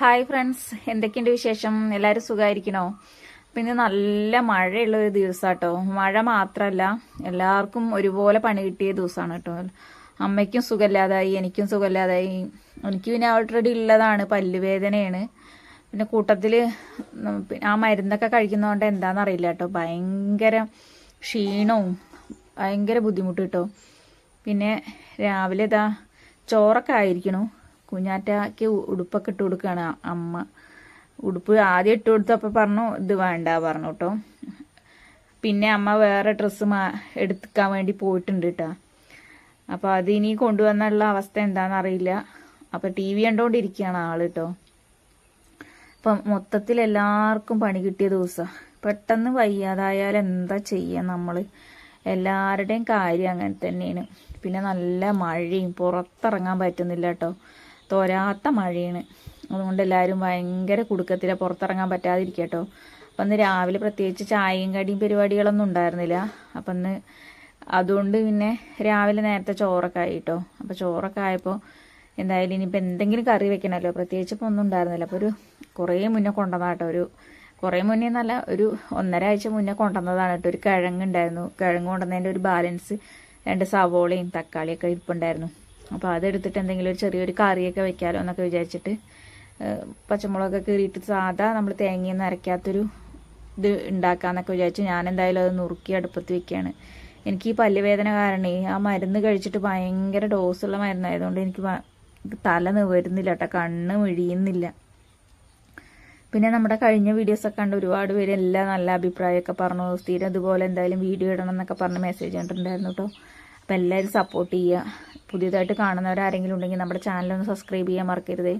Hi friends എന്തൊക്കെയുണ്ട് വിശേഷം? എല്ലാവരും സുഖമായിരിക്കണോ പിന്നെ നല്ല മഴയുള്ള ഒരു ദിവസാട്ടോ. മഴ മാത്രമല്ല എല്ലാവർക്കും ഒരുപോലെ പണി കിട്ടിയ ദിവസമാണ് കേട്ടോ. അമ്മയ്ക്കും സുഖമില്ലാതായി എനിക്കും സുഖമില്ലാതായി. എനിക്ക് പിന്നെ ഓൾറെഡി ഉള്ളതാണ് പല്ലുവേദനയാണ്. പിന്നെ കൂട്ടത്തിൽ ആ മരുന്നൊക്കെ കഴിക്കുന്നതുകൊണ്ട് എന്താണെന്ന് അറിയില്ല കേട്ടോ. ഭയങ്കര ക്ഷീണവും ഭയങ്കര ബുദ്ധിമുട്ട് കേട്ടോ. പിന്നെ രാവിലെ ഇതാ ചോറൊക്കെ ആയിരിക്കണു. കുഞ്ഞാറ്റയ്ക്ക് ഉടുപ്പൊക്കെ ഇട്ട് കൊടുക്കുകയാണ് അമ്മ. ഉടുപ്പ് ആദ്യം ഇട്ട് കൊടുത്തപ്പോൾ പറഞ്ഞു ഇത് വേണ്ട പറഞ്ഞു കേട്ടോ പിന്നെ അമ്മ വേറെ ഡ്രസ്സ് മാ എടുക്കാൻ വേണ്ടി പോയിട്ടുണ്ട് കേട്ടോ അപ്പോൾ അത് ഇനി കൊണ്ടുവന്നുള്ള അവസ്ഥ എന്താണെന്ന് അറിയില്ല അപ്പോൾ ടി വി കണ്ടുകൊണ്ടിരിക്കുകയാണ് ആൾ കേട്ടോ അപ്പം മൊത്തത്തിൽ എല്ലാവർക്കും പണി കിട്ടിയ ദിവസം. പെട്ടെന്ന് വയ്യാതായാൽ എന്താ ചെയ്യുക നമ്മൾ എല്ലാവരുടെയും കാര്യം അങ്ങനെ തന്നെയാണ്. പിന്നെ നല്ല മഴയും പുറത്തിറങ്ങാൻ പറ്റുന്നില്ല കേട്ടോ തോരാത്ത മഴയാണ്. അതുകൊണ്ട് എല്ലാവരും ഭയങ്കര കുടുക്കത്തില പുറത്തിറങ്ങാൻ പറ്റാതിരിക്കട്ടോ കേട്ടോ. അപ്പം ഇന്ന് രാവിലെ പ്രത്യേകിച്ച് ചായയും കടിയും പരിപാടികളൊന്നും ഉണ്ടായിരുന്നില്ല. അപ്പം ഇന്ന് അതുകൊണ്ട് പിന്നെ രാവിലെ നേരത്തെ ചോറൊക്കെ ആയി കേട്ടോ. അപ്പോൾ ചോറൊക്കെ ആയപ്പോൾ എന്തായാലും ഇനിയിപ്പോൾ എന്തെങ്കിലും കറി വെക്കണമല്ലോ. പ്രത്യേകിച്ച് ഇപ്പോൾ ഒന്നും ഉണ്ടായിരുന്നില്ല. അപ്പോൾ ഒരു കുറേ മുന്നേ കൊണ്ടുവന്നാട്ടോ ഒരു കുറേ മുന്നേ എന്നല്ല ഒരു ഒന്നര ആഴ്ച മുന്നേ കൊണ്ടുവന്നതാണ് കേട്ടോ. ഒരു കിഴങ്ങ് ഉണ്ടായിരുന്നു. കിഴങ്ങ് കൊണ്ടുവന്നതിന്റെ ഒരു ബാലൻസ് രണ്ട് സവോളയും തക്കാളിയൊക്കെ ഇരിപ്പുണ്ടായിരുന്നു. അപ്പോൾ അതെടുത്തിട്ട് എന്തെങ്കിലും ഒരു ചെറിയൊരു കറിയൊക്കെ വെക്കാമല്ലോ എന്നൊക്കെ വിചാരിച്ചിട്ട് പച്ചമുളകൊക്കെ കീറിയിട്ട് സാധാ നമ്മൾ തേങ്ങയൊന്നും അരയ്ക്കാത്തൊരു ഇത് ഉണ്ടാക്കാമെന്നൊക്കെ വിചാരിച്ചു ഞാൻ എന്തായാലും അത് നുറുക്കി അടുപ്പത്ത് വെക്കുകയാണ് എനിക്ക് ഈ പല്ലുവേദന കാരണം ആ മരുന്ന് കഴിച്ചിട്ട് ഭയങ്കര ഡോസുള്ള മരുന്നായതുകൊണ്ട് എനിക്ക് തല നിവരുന്നില്ല കേട്ടോ കണ്ണ് മിഴിയുന്നില്ല. പിന്നെ നമ്മുടെ കഴിഞ്ഞ വീഡിയോസൊക്കെ കണ്ട് ഒരുപാട് പേര് എല്ലാം നല്ല അഭിപ്രായമൊക്കെ പറഞ്ഞു. സ്ഥിരം അതുപോലെ എന്തായാലും വീഡിയോ ഇടണം എന്നൊക്കെ പറഞ്ഞ് മെസ്സേജ് കണ്ടിട്ടുണ്ടായിരുന്നു കേട്ടോ അപ്പം എല്ലാവരും സപ്പോർട്ട് ചെയ്യുക പുതിയതായിട്ട് കാണുന്നവരാരെങ്കിലും ഉണ്ടെങ്കിൽ നമ്മുടെ ചാനലൊന്ന് സബ്സ്ക്രൈബ് ചെയ്യാൻ മറക്കരുത്.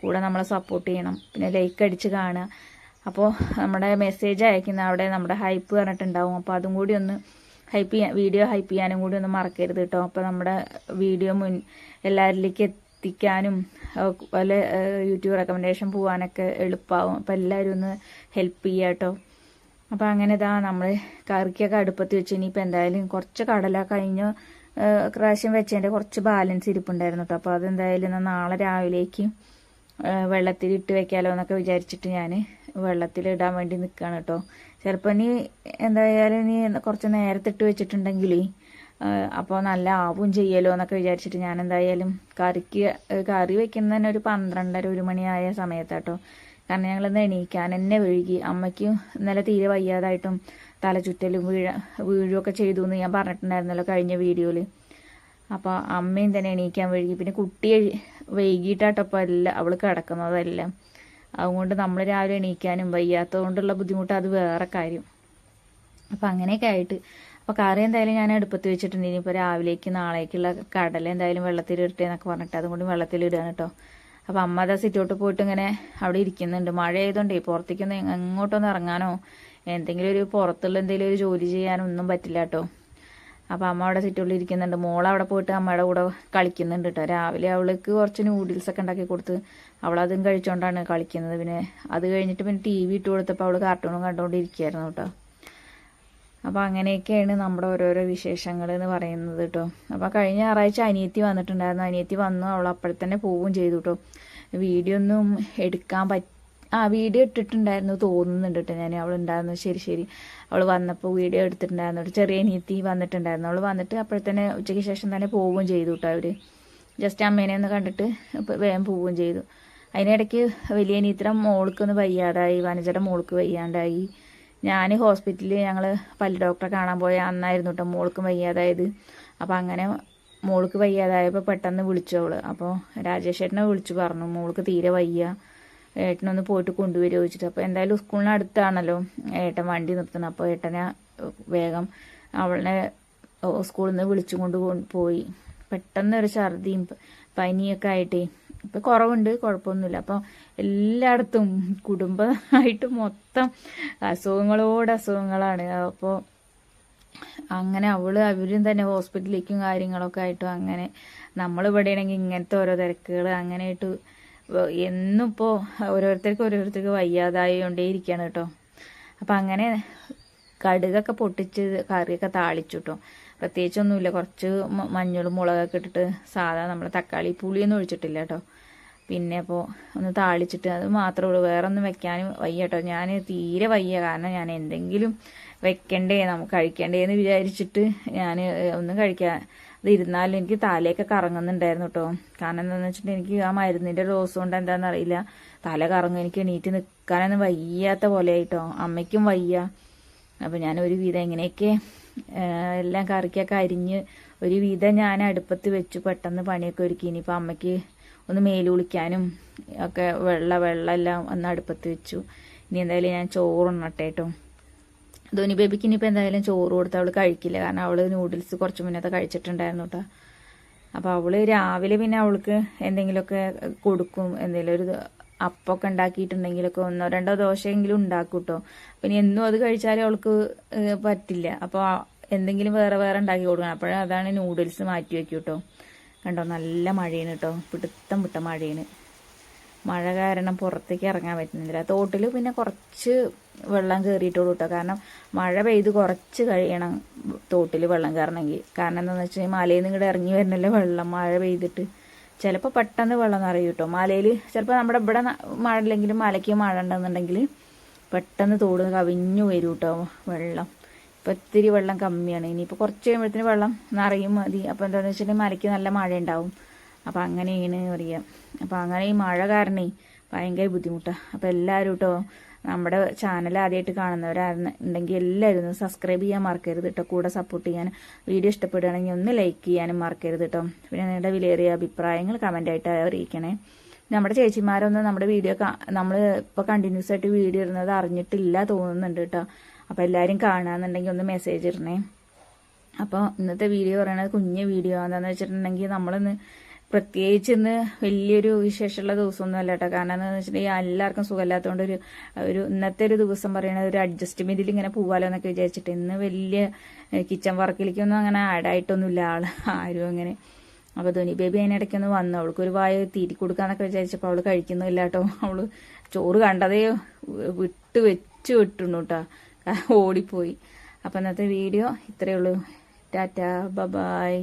കൂടെ നമ്മളെ സപ്പോർട്ട് ചെയ്യണം. പിന്നെ ലൈക്ക് അടിച്ച് കാണുക. അപ്പോൾ നമ്മുടെ മെസ്സേജ് അയക്കുന്ന അവിടെ നമ്മുടെ ഹൈപ്പ് പറഞ്ഞിട്ടുണ്ടാവും. അപ്പോൾ അതും കൂടി ഒന്ന് ഹൈപ്പ് ചെയ്യാൻ വീഡിയോ ഹൈപ്പ് ചെയ്യാനും കൂടി ഒന്ന് മറക്കരുത് കേട്ടോ അപ്പോൾ നമ്മുടെ വീഡിയോ മുൻ എല്ലാവരിലേക്ക് എത്തിക്കാനും അതുപോലെ യൂട്യൂബ് റെക്കമെൻഡേഷൻ പോകാനൊക്കെ എളുപ്പമാവും അപ്പോൾ എല്ലാവരും ഒന്ന് ഹെൽപ്പ് ചെയ്യാം കേട്ടോ അപ്പോൾ അങ്ങനെ ഇതാ നമ്മൾ കറിക്കൊക്കെ അടുപ്പത്ത് വെച്ച് ഇനിയിപ്പോൾ എന്തായാലും കുറച്ച് കടല കഴിഞ്ഞ് പ്രാവശ്യം വെച്ചതിന്റെ കുറച്ച് ബാലൻസ് ഇരിപ്പുണ്ടായിരുന്നു കേട്ടോ അപ്പോൾ അതെന്തായാലും നാളെ രാവിലേക്ക് വെള്ളത്തിൽ ഇട്ട് വെക്കാലോ എന്നൊക്കെ വിചാരിച്ചിട്ട് ഞാൻ വെള്ളത്തിൽ ഇടാൻ വേണ്ടി നിൽക്കുകയാണ് കേട്ടോ ചിലപ്പോൾ ഇനി എന്തായാലും ഇനി കുറച്ച് നേരത്തെ ഇട്ട് വെച്ചിട്ടുണ്ടെങ്കിൽ അപ്പോൾ നല്ല ആവും ചെയ്യലോ എന്നൊക്കെ വിചാരിച്ചിട്ട് ഞാൻ എന്തായാലും കറിക്ക് കറി വെക്കുന്നതന്നെ ഒരു പന്ത്രണ്ടര ഒരു മണിയായ സമയത്താട്ടോ കാരണം ഞങ്ങളിന്ന് എണീക്കാൻ എന്നെ വഴുകി അമ്മയ്ക്ക് ഇന്നലെ തീരെ വയ്യാതായിട്ടും തല ചുറ്റലും വീഴ വീഴുകയൊക്കെ ചെയ്തു എന്ന് ഞാൻ പറഞ്ഞിട്ടുണ്ടായിരുന്നല്ലോ കഴിഞ്ഞ വീഡിയോയിൽ അപ്പോൾ അമ്മയും തന്നെ എണീക്കാൻ വഴുകി പിന്നെ കുട്ടിയെ വൈകിട്ടാട്ടപ്പോൾ അല്ല അവൾ കിടക്കുന്നതെല്ലാം. അതുകൊണ്ട് നമ്മൾ രാവിലെ എണീക്കാനും വയ്യാത്തത് കൊണ്ടുള്ള ബുദ്ധിമുട്ട് അത് വേറെ കാര്യം. അപ്പം അങ്ങനെയൊക്കെ ആയിട്ട്. അപ്പോൾ കറി എന്തായാലും ഞാൻ അടുപ്പത്ത് വെച്ചിട്ടുണ്ട് ഇനിയിപ്പോൾ രാവിലേക്ക് നാളേക്കുള്ള കടല എന്തായാലും വെള്ളത്തിലിടട്ടെ എന്നൊക്കെ പറഞ്ഞിട്ട് വെള്ളത്തിൽ ഇടുകയാണ് കേട്ടോ. അപ്പോൾ അമ്മ അതാ സിറ്റോട്ട് പോയിട്ട് ഇങ്ങനെ അവിടെ ഇരിക്കുന്നുണ്ട്. മഴ ആയതുകൊണ്ടേ പുറത്തേക്കൊന്നും എങ്ങോട്ടൊന്നും ഇറങ്ങാനോ എന്തെങ്കിലും ഒരു പുറത്തുള്ള എന്തെങ്കിലും ഒരു ജോലി ചെയ്യാനോ ഒന്നും പറ്റില്ല കേട്ടോ. അപ്പോൾ അമ്മ അവിടെ സിറ്റുള്ളിൽ ഇരിക്കുന്നുണ്ട്. മോൾ അവിടെ പോയിട്ട് അമ്മയുടെ കൂടെ കളിക്കുന്നുണ്ട് കേട്ടോ. രാവിലെ അവൾക്ക് കുറച്ച് നൂഡിൽസ് ഒക്കെ ഉണ്ടാക്കി കൊടുത്ത് അവളതും കഴിച്ചുകൊണ്ടാണ് കളിക്കുന്നത്. പിന്നെ അത് കഴിഞ്ഞിട്ട് പിന്നെ ടി വി ഇട്ട് കൊടുത്തപ്പോൾ അവൾ കാർട്ടൂണും കണ്ടുകൊണ്ടിരിക്കുകയായിരുന്നു കേട്ടോ. അപ്പോൾ അങ്ങനെയൊക്കെയാണ് നമ്മുടെ ഓരോരോ വിശേഷങ്ങൾ എന്ന് പറയുന്നത് കേട്ടോ അപ്പോൾ കഴിഞ്ഞ ഞായറാഴ്ച അനിയത്തി വന്നിട്ടുണ്ടായിരുന്നു. അനിയത്തി വന്നു അവൾ അപ്പോഴത്തന്നെ പോവുകയും ചെയ്തു കേട്ടോ വീഡിയോ ഒന്നും എടുക്കാൻ പറ്റ ആ വീഡിയോ ഇട്ടിട്ടുണ്ടായിരുന്നു തോന്നുന്നുണ്ട് കേട്ടോ ഞാൻ അവൾ ഉണ്ടായിരുന്നു ശരി ശരി. അവൾ വന്നപ്പോൾ വീഡിയോ എടുത്തിട്ടുണ്ടായിരുന്നു ചെറിയ അനിയത്തി വന്നിട്ടുണ്ടായിരുന്നു. അവൾ വന്നിട്ട് അപ്പോഴത്തന്നെ ഉച്ചയ്ക്ക് ശേഷം തന്നെ പോവുകയും ചെയ്തു കേട്ടോ അവർ ജസ്റ്റ് അമ്മേനെ ഒന്ന് കണ്ടിട്ട് വേഗം പോവുകയും ചെയ്തു. അതിനിടയ്ക്ക് വലിയ അനിയത്തിയുടെ മോൾക്കൊന്ന് വയ്യാതായി വനജയുടെ മോൾക്ക് വയ്യാണ്ടായി. ഞാൻ ഹോസ്പിറ്റലിൽ ഞങ്ങൾ പല്ല് ഡോക്ടറെ കാണാൻ പോയ അന്നായിരുന്നു കേട്ടോ മോൾക്കും വയ്യാതായത്. അപ്പോൾ അങ്ങനെ മോൾക്ക് വയ്യാതായപ്പോൾ പെട്ടെന്ന് വിളിച്ചു അപ്പോൾ രാജേഷ് ഏട്ടനെ വിളിച്ചു പറഞ്ഞു. മോൾക്ക് തീരെ വയ്യ. ഏട്ടനൊന്ന് പോയിട്ട് കൊണ്ടുവരുമോ ചോദിച്ചിട്ട്. അപ്പോൾ എന്തായാലും സ്കൂളിന് അടുത്താണല്ലോ ഏട്ടൻ വണ്ടി നിർത്തണം അപ്പോൾ ഏട്ടനെ വേഗം അവളെ സ്കൂളിൽ നിന്ന് വിളിച്ചു കൊണ്ട് പോയി. പെട്ടെന്ന് ഒരു ഛർദിയും പനിയൊക്കെ ആയിട്ടേ ഇപ്പം കുറവുണ്ട് കുഴപ്പമൊന്നുമില്ല. അപ്പോൾ എല്ലായിടത്തും കുടുംബമായിട്ട് മൊത്തം അസുഖങ്ങളോട് അസുഖങ്ങളാണ്. അപ്പോൾ അങ്ങനെ അവൾ അവരും തന്നെ ഹോസ്പിറ്റലിലേക്കും കാര്യങ്ങളൊക്കെ ആയിട്ടും അങ്ങനെ നമ്മളിവിടെ ആണെങ്കിൽ ഇങ്ങനത്തെ ഓരോ തിരക്കുകൾ അങ്ങനെ ആയിട്ട് എന്നും ഇപ്പോൾ ഓരോരുത്തർക്ക് ഓരോരുത്തർക്ക് വയ്യാതായി കൊണ്ടേയിരിക്കുകയാണ് കേട്ടോ. അപ്പം അങ്ങനെ കടുകൊക്കെ പൊട്ടിച്ച് കറിയൊക്കെ താളിച്ചിട്ടും പ്രത്യേകിച്ചൊന്നുമില്ല. കുറച്ച് മഞ്ഞളും മുളകൊക്കെ ഇട്ടിട്ട് സാധാ നമ്മൾ തക്കാളി പുളിയൊന്നും ഒഴിച്ചിട്ടില്ല കേട്ടോ പിന്നെ അപ്പോൾ ഒന്ന് താളിച്ചിട്ട് അത് മാത്രമേ ഉള്ളൂ. വേറെ ഒന്നും വെക്കാനും വയ്യ കേട്ടോ ഞാൻ തീരെ വയ്യ. കാരണം ഞാൻ എന്തെങ്കിലും വെക്കണ്ടേ നമുക്ക് കഴിക്കണ്ടേ എന്ന് വിചാരിച്ചിട്ട് ഞാൻ ഒന്നും കഴിക്കാൻ ഇരുന്നാലും എനിക്ക് തലയൊക്കെ കറങ്ങുന്നുണ്ടായിരുന്നു കേട്ടോ കാരണം എന്താണെന്ന് വെച്ചിട്ടുണ്ടെങ്കിൽ എനിക്ക് ആ മരുന്നിന്റെ ഡോസ് കൊണ്ട് എന്താണെന്ന് അറിയില്ല. തല കറങ്ങും. എനിക്ക് എണീറ്റ് നിൽക്കാനൊന്നും വയ്യാത്ത പോലെ ആയിട്ടോ അമ്മയ്ക്കും വയ്യ. അപ്പം ഞാൻ ഒരു വിധം എങ്ങനെയൊക്കെ എല്ലാം കറിക്കൊക്കെ അരിഞ്ഞ് ഒരു വിധം ഞാൻ അടുപ്പത്ത് വെച്ച്. പെട്ടെന്ന് പണിയൊക്കെ ഒരുക്കി. ഇനിയിപ്പോൾ അമ്മയ്ക്ക് ഒന്ന് മേൽ കുളിക്കാനും ഒക്കെ വെള്ള വെള്ളം എല്ലാം ഒന്ന് അടുപ്പത്ത് വെച്ചു. ഇനി എന്തായാലും ഞാൻ ചോറുണ്ണട്ടെ കേട്ടോ ധോനി ബേബിക്ക് ഇനിയിപ്പോൾ എന്തായാലും ചോറ് കൊടുത്ത് അവൾ കഴിക്കില്ല. കാരണം അവൾ നൂഡിൽസ് കുറച്ച് മുന്നത്തെ കഴിച്ചിട്ടുണ്ടായിരുന്നു കേട്ടോ അപ്പോൾ അവൾ രാവിലെ പിന്നെ അവൾക്ക് എന്തെങ്കിലുമൊക്കെ കൊടുക്കും. എന്തെങ്കിലും ഒരു അപ്പമൊക്കെ ഉണ്ടാക്കിയിട്ടുണ്ടെങ്കിലൊക്കെ ഒന്നോ രണ്ടോ ദോശയെങ്കിലും ഉണ്ടാക്കും കേട്ടോ പിന്നെ എന്നും അത് കഴിച്ചാലേ അവൾക്ക് പറ്റില്ല. അപ്പോൾ എന്തെങ്കിലും വേറെ വേറെ ഉണ്ടാക്കി കൊടുക്കണം. അപ്പോഴേ അതാണ് നൂഡിൽസ് മാറ്റി വെക്കും കേട്ടോ കണ്ടോ? നല്ല മഴയാണ് കേട്ടോ പിടുത്തം വിട്ട മഴയാണ്. മഴ കാരണം പുറത്തേക്ക് ഇറങ്ങാൻ പറ്റുന്നില്ല. തോട്ടിൽ പിന്നെ കുറച്ച് വെള്ളം കയറിയിട്ടുള്ളൂ കേട്ടോ കാരണം മഴ പെയ്ത് കുറച്ച് കഴിയണം തോട്ടിൽ വെള്ളം കയറണമെങ്കിൽ. കാരണം എന്താണെന്ന് വെച്ചാൽ മലയിൽ നിന്ന് ഇങ്ങോട്ട് ഇറങ്ങി വരുന്നല്ലേ വെള്ളം മഴ പെയ്തിട്ട്. ചിലപ്പോൾ പെട്ടെന്ന് വെള്ളം നിറയും കേട്ടോ. മലയിൽ ചിലപ്പോൾ നമ്മുടെ ഇവിടെ മഴ ഇല്ലെങ്കിലും മലയ്ക്ക് മഴ ഉണ്ടെന്നുണ്ടെങ്കിൽ പെട്ടെന്ന് തോട് കവിഞ്ഞു വരും കേട്ടോ വെള്ളം. ഇപ്പം ഇത്തിരി വെള്ളം കമ്മിയാണ്. ഇനിയിപ്പോൾ കുറച്ച് കഴിയുമ്പോഴത്തേന് വെള്ളം നിറയും മതി. അപ്പോൾ എന്താണെന്ന് വെച്ചിട്ടുണ്ടെങ്കിൽ മലയ്ക്ക് നല്ല മഴ ഉണ്ടാവും അപ്പം അങ്ങനെയാണ് പറയുക അപ്പം അങ്ങനെ ഈ മഴ കാരണേ ഭയങ്കര ബുദ്ധിമുട്ടാണ് അപ്പം എല്ലാവരും കേട്ടോ നമ്മുടെ ചാനൽ ആദ്യമായിട്ട് കാണുന്നവരായിരുന്നു ഉണ്ടെങ്കിൽ എല്ലാവരും സബ്സ്ക്രൈബ് ചെയ്യാൻ മറക്കരുത് കേട്ടോ കൂടെ സപ്പോർട്ട് ചെയ്യാൻ വീഡിയോ ഇഷ്ടപ്പെടുകയാണെങ്കിൽ ഒന്ന് ലൈക്ക് ചെയ്യാനും മറക്കരുത് കേട്ടോ പിന്നെ നിങ്ങളുടെ വിലയേറിയ അഭിപ്രായങ്ങൾ കമന്റായിട്ട് അറിയിക്കണേ. നമ്മുടെ ചേച്ചിമാരൊന്നും നമ്മുടെ വീഡിയോ നമ്മൾ ഇപ്പോൾ കണ്ടിന്യൂസ് ആയിട്ട് വീഡിയോ ഇടുന്നത് അറിഞ്ഞിട്ടില്ല തോന്നുന്നുണ്ട് കേട്ടോ അപ്പോൾ എല്ലാവരും കാണാന്നുണ്ടെങ്കിൽ ഒന്ന് മെസ്സേജ് ഇടണേ. അപ്പോൾ ഇന്നത്തെ വീഡിയോ പറയണത് കുഞ്ഞ് വീഡിയോ എന്താണെന്ന് വെച്ചിട്ടുണ്ടെങ്കിൽ നമ്മളിന്ന് പ്രത്യേകിച്ച് ഇന്ന് വലിയൊരു വിശേഷമുള്ള ദിവസമൊന്നും അല്ല കേട്ടോ കാരണം എന്താണെന്ന് വെച്ചിട്ടുണ്ടെങ്കിൽ എല്ലാവർക്കും സുഖമില്ലാത്തതുകൊണ്ട് ഒരു ഒരു ഇന്നത്തെ ഒരു ദിവസം പറയുന്നത് ഒരു അഡ്ജസ്റ്റ്മെന്റിൽ ഇങ്ങനെ പോവാലോ എന്നൊക്കെ വിചാരിച്ചിട്ട് ഇന്ന് വലിയ കിച്ചൺ വർക്കിലേക്കൊന്നും അങ്ങനെ ആഡായിട്ടൊന്നുമില്ല ആൾ ആരും അങ്ങനെ. അപ്പോൾ ധോനി ബേബി അതിനിടയ്ക്ക് ഒന്ന് വന്നു. അവൾക്ക് ഒരു വായ തീറ്റി കൊടുക്കാന്നൊക്കെ വിചാരിച്ചപ്പോൾ അവൾ കഴിക്കുന്നില്ല കേട്ടോ അവൾ ചോറ് കണ്ടതേ വിട്ട് വെച്ച് വിട്ടുണ്ടു കേട്ടോ ഓടിപ്പോയി. അപ്പം ഇന്നത്തെ വീഡിയോ ഇത്രയേ ഉള്ളൂ. ടാറ്റ. ബബായ്